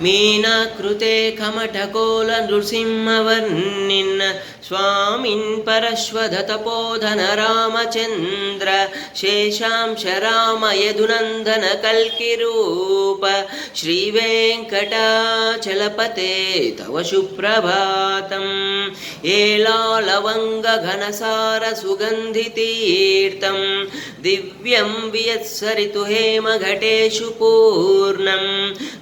මීනකෘතේ කමඨකෝල නෘසිම්හවන්නින්න स्वामिन् परश्वधतपोधन रामचन्द्र शेषांश राम यदुनन्दन कल्किरूप श्रीवेङ्कटाचलपते तव सुप्रभातम् एलालवङ्गघनसारसुगन्धितीर्थं दिव्यं वियत्सरितु हेमघटेषु पूर्णं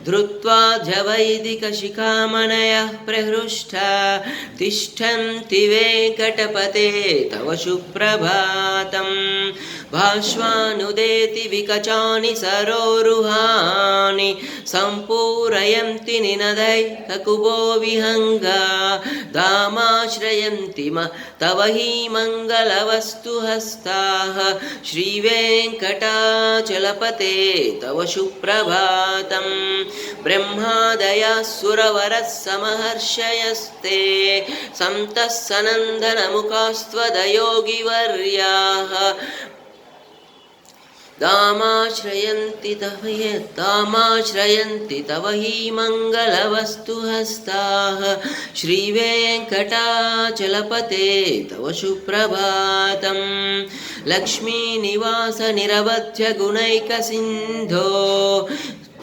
धृत्वा जवैदिकशिखामणयः प्रहृष्टा तिष्ठन्ति वेङ्कटपते तव सुप्रभातम् भाष्वानुदेति विकचानि सरोरुहानि सम्पूरयन्ति निनदैककुबो विहङ्गा। दामाश्रयन्ति म तव हि मङ्गलवस्तु हस्ताः श्रीवेङ्कटाचलपते तव सुप्रभातं ब्रह्मादयः सुरवरः समहर्षयस्ते। सन्तः सनन्दनमुखास्त्वदयोगिवर्याः दामाश्रयन्ति तव य- दामाश्रयन्ति तव हि मङ्गलवस्तु हस्ताः श्रीवेङ्कटाचलपते तव सुप्रभातं लक्ष्मीनिवासनिरवध्यगुणैकसिन्धो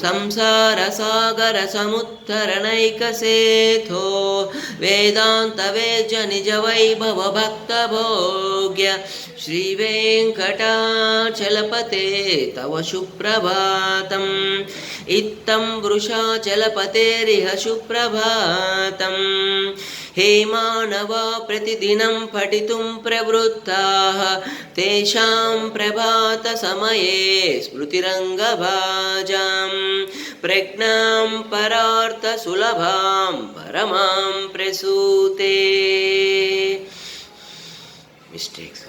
संसारसागरसमुत्तरणैकसेथो वेदान्तवेज निजवैभवभक्तभोग्य श्रीवेङ्कटाचलपते तव सुप्रभातम् इत्थं वृषाचलपतेरिह सुप्रभातम् हे मानवा प्रतिदिनं पठितुं प्रवृत्ताः तेषां प्रभातसमये स्मृतिरङ्गभाजां प्रज्ञां परार्थसुलभां परमां प्रसूते। मिस्टेक्स्